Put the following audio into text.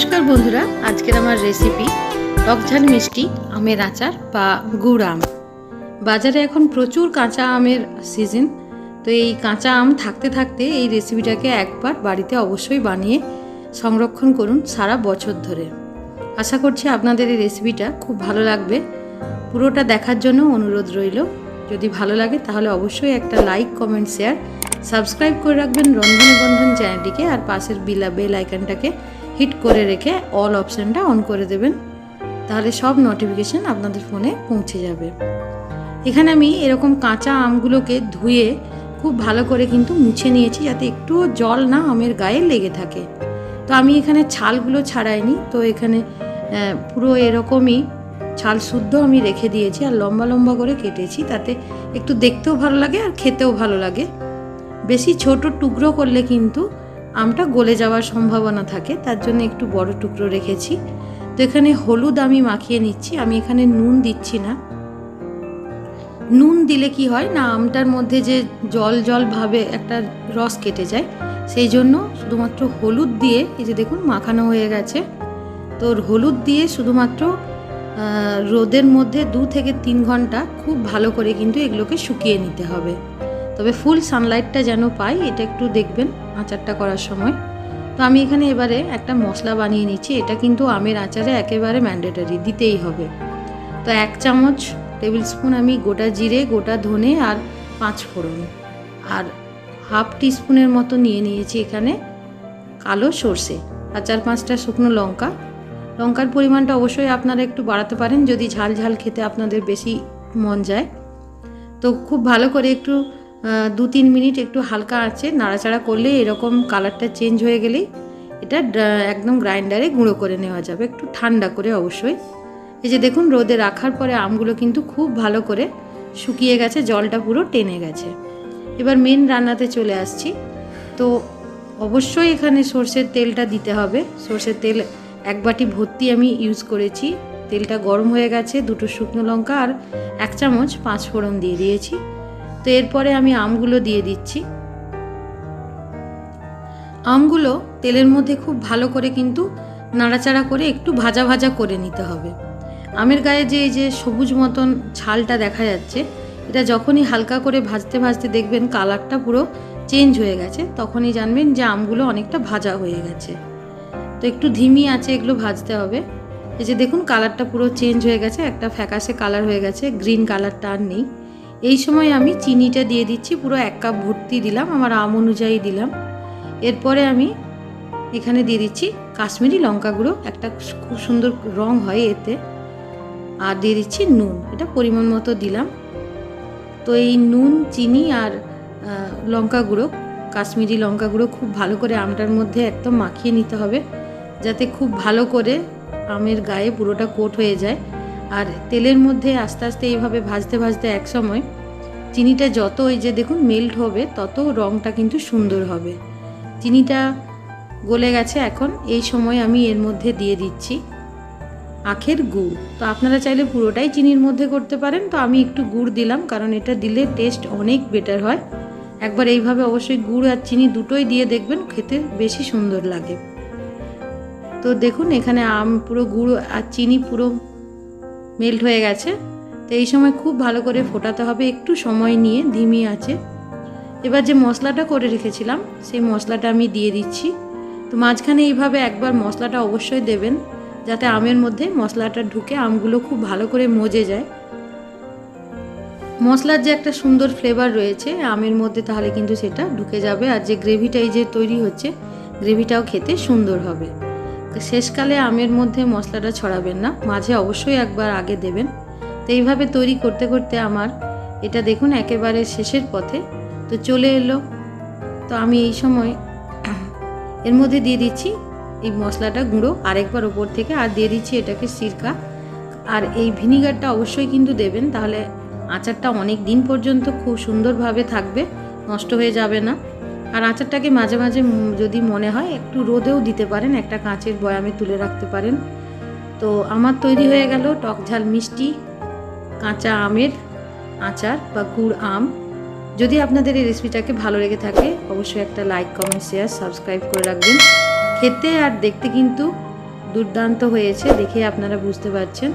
নমস্কার বন্ধুরা, আজকের আমার রেসিপি টকঝাল মিষ্টি, আমের আচার বা গুড় আম। বাজারে এখন প্রচুর কাঁচা আমের সিজন তো এই কাঁচা আম থাকতে থাকতে এই রেসিপিটাকে একবার বাড়িতে অবশ্যই বানিয়ে সংরক্ষণ করুন সারা বছর ধরে। আশা করছি আপনাদের এই রেসিপিটা খুব ভালো লাগবে। পুরোটা দেখার জন্য অনুরোধ রইল। যদি ভালো লাগে তাহলে অবশ্যই একটা লাইক কমেন্ট শেয়ার সাবস্ক্রাইব করে রাখবেন রন্ধনে বন্ধন চ্যানেলটিকে আর পাশের বিলা বেল আইকনটাকে হিট করে রেখে অল অপশানটা অন করে দেবেন। তাহলে সব নোটিফিকেশান আপনাদের ফোনে পৌঁছে যাবে। এখানে আমি এরকম কাঁচা আমগুলোকে ধুয়ে খুব ভালো করে কিন্তু মুছে নিয়েছি যাতে একটুও জল না আমের গায়ে লেগে থাকে। তো আমি এখানে ছালগুলো ছাড়াইনি। তো এখানে পুরো এরকমই ছাল শুদ্ধ আমি রেখে দিয়েছি আর লম্বা লম্বা করে কেটেছি তাতে একটু দেখতেও ভালো লাগে আর খেতেও ভালো লাগে। বেশি ছোট টুকরো করলে কিন্তু আমটা গলে যাওয়ার সম্ভাবনা থাকে, তার জন্য একটু বড় টুকরো রেখেছি। তো এখানে হলুদ আমি মাখিয়ে নিচ্ছি, আমি এখানে নুন দিচ্ছি না। নুন দিলে কি হয় না, আমটার মধ্যে যে জল জল ভাবে একটা রস কেটে যায়, সেই জন্য শুধুমাত্র হলুদ দিয়ে, এই যে দেখুন মাখানো হয়ে গেছে। তো হলুদ দিয়ে শুধুমাত্র রোদের মধ্যে দু থেকে তিন ঘণ্টা খুব ভালো করে কিন্তু এগুলোকে শুকিয়ে নিতে হবে। তবে ফুল সানলাইটটা যেন পাই, এটা একটু দেখবেন আচারটা করার সময়। তো আমি এখানে এবারে একটা মশলা বানিয়ে নিচ্ছি, এটা কিন্তু আমের আচারে একেবারে ম্যান্ডেটারি দিতেই হবে। তো এক চামচ টেবিল স্পুন আমি গোটা জিরে, গোটা ধনে আর পাঁচ ফোড়ন। আর হাফ টিস্পুনের মতো নিয়ে নিয়েছি এখানে কালো সর্ষে আর চার পাঁচটা শুকনো লঙ্কা। লঙ্কার পরিমাণটা অবশ্যই আপনারা একটু বাড়াতে পারেন, যদি ঝাল ঝাল খেতে আপনাদের বেশি মন যায়। তো খুব ভালো করে একটু দু তিন মিনিট একটু হালকা আছে, নাড়াচাড়া করলে এরকম কালারটা চেঞ্জ হয়ে গেলেই এটা একদম গ্রাইন্ডারে গুঁড়ো করে নেওয়া যাবে, একটু ঠান্ডা করে অবশ্যই। এই যে দেখুন, রোদে রাখার পরে আমগুলো কিন্তু খুব ভালো করে শুকিয়ে গেছে, জলটা পুরো টেনে গেছে। এবার মেন রান্নাতে চলে আসছি। তো অবশ্যই এখানে সর্ষের তেলটা দিতে হবে। সর্ষের তেল এক বাটি ভর্তি আমি ইউজ করেছি। তেলটা গরম হয়ে গেছে, দুটো শুকনো লঙ্কা আর এক চামচ পাঁচ ফোড়ন দিয়ে দিয়েছি। তো এরপরে আমি আমগুলো দিয়ে দিচ্ছি। আমগুলো তেলের মধ্যে খুব ভালো করে কিন্তু নাড়াচাড়া করে একটু ভাজা ভাজা করে নিতে হবে। আমের গায়ে যে এই যে সবুজ মতন ছালটা দেখা যাচ্ছে, এটা যখনই হালকা করে ভাজতে ভাজতে দেখবেন কালারটা পুরো চেঞ্জ হয়ে গেছে, তখনই জানবেন যে আমগুলো অনেকটা ভাজা হয়ে গেছে। তো একটু ধিমি আছে, এগুলো ভাজতে হবে। এই যে দেখুন, কালারটা পুরো চেঞ্জ হয়ে গেছে, একটা ফ্যাকাশে কালার হয়ে গেছে, গ্রিন কালারটা আর নেই। এই সময় আমি চিনিটা দিয়ে দিচ্ছি, পুরো এক কাপ ভর্তি দিলাম, আমার আম অনুযায়ী দিলাম। এরপরে আমি এখানে দিয়ে দিচ্ছি কাশ্মীরি লঙ্কা গুঁড়ো, একটা খুব সুন্দর রং হয় এতে। আর দিয়ে দিচ্ছি নুন, এটা পরিমাণ মতো দিলাম। তো এই নুন, চিনি আর লঙ্কা গুঁড়ো, কাশ্মীরি লঙ্কা গুঁড়ো খুব ভালো করে আমটার মধ্যে একদম মাখিয়ে নিতে হবে, যাতে খুব ভালো করে আমের গায়ে পুরোটা কোট হয়ে যায়। আর তেলের মধ্যে আস্তে আস্তে এইভাবে ভাজতে ভাজতে এক সময় চিনিটা যত ওই যে দেখুন মেল্ট হবে, তত রঙটা কিন্তু সুন্দর হবে। চিনিটা গলে গেছে এখন, এই সময় আমি এর মধ্যে দিয়ে দিচ্ছি আখের গুড়। তো আপনারা চাইলে পুরোটাই চিনির মধ্যে করতে পারেন। তো আমি একটু গুড় দিলাম, কারণ এটা দিলে টেস্ট অনেক বেটার হয়। একবার এইভাবে অবশ্যই গুড় আর চিনি দুটোই দিয়ে দেখবেন, খেতে বেশি সুন্দর লাগে। তো দেখুন এখানে আম পুরো গুড় আর চিনি পুরো মেল্ট হয়ে গেছে। তো এই সময় খুব ভালো করে ফোটাতে হবে, একটু সময় নিয়ে, ধিমি আছে। এবার যে মশলাটা করে রেখেছিলাম, সেই মশলাটা আমি দিয়ে দিচ্ছি। তো মাঝখানে এইভাবে একবার মশলাটা অবশ্যই দেবেন, যাতে আমের মধ্যে মশলাটা ঢুকে আমগুলো খুব ভালো করে মজে যায়। মশলার যে একটা সুন্দর ফ্লেভার রয়েছে, আমের মধ্যে তাহলে কিন্তু সেটা ঢুকে যাবে। আর যে গ্রেভিটা এই যে তৈরি হচ্ছে গ্রেভিটাও খেতে সুন্দর হবে। শেষকালে আমের মধ্যে মশলাটা ছড়াবেন না, মাঝে অবশ্যই একবার আগে দেবেন। তো এইভাবে তৈরি করতে করতে আমার এটা দেখুন একেবারে শেষের পথে। তো চলে এলো। তো আমি এই সময় এর মধ্যে দিয়ে দিচ্ছি এই মশলাটা গুঁড়ো আরেকবার ওপর থেকে, আর দিয়ে দিচ্ছি এটাকে সিরকা। আর এই ভিনিগারটা অবশ্যই কিন্তু দেবেন, তাহলে আচারটা অনেক দিন পর্যন্ত খুব সুন্দরভাবে থাকবে, নষ্ট হয়ে যাবে না। আর আচারটাকে মাঝে মাঝে যদি মনে হয়, একটু রোদেও দিতে পারেন, একটা কাঁচের বয়ামে তুলে রাখতে পারেন। তো আমার তৈরি হয়ে গেল টক ঝাল মিষ্টি, কাঁচা আমের আচার বা গুড় আম। যদি আপনাদের এই রেসিপিটাকে ভালো লেগে থাকে, অবশ্যই একটা লাইক কমেন্ট শেয়ার সাবস্ক্রাইব করে রাখবেন। খেতে আর দেখতে কিন্তু দুর্দান্ত হয়েছে, দেখে আপনারা বুঝতে পারছেন।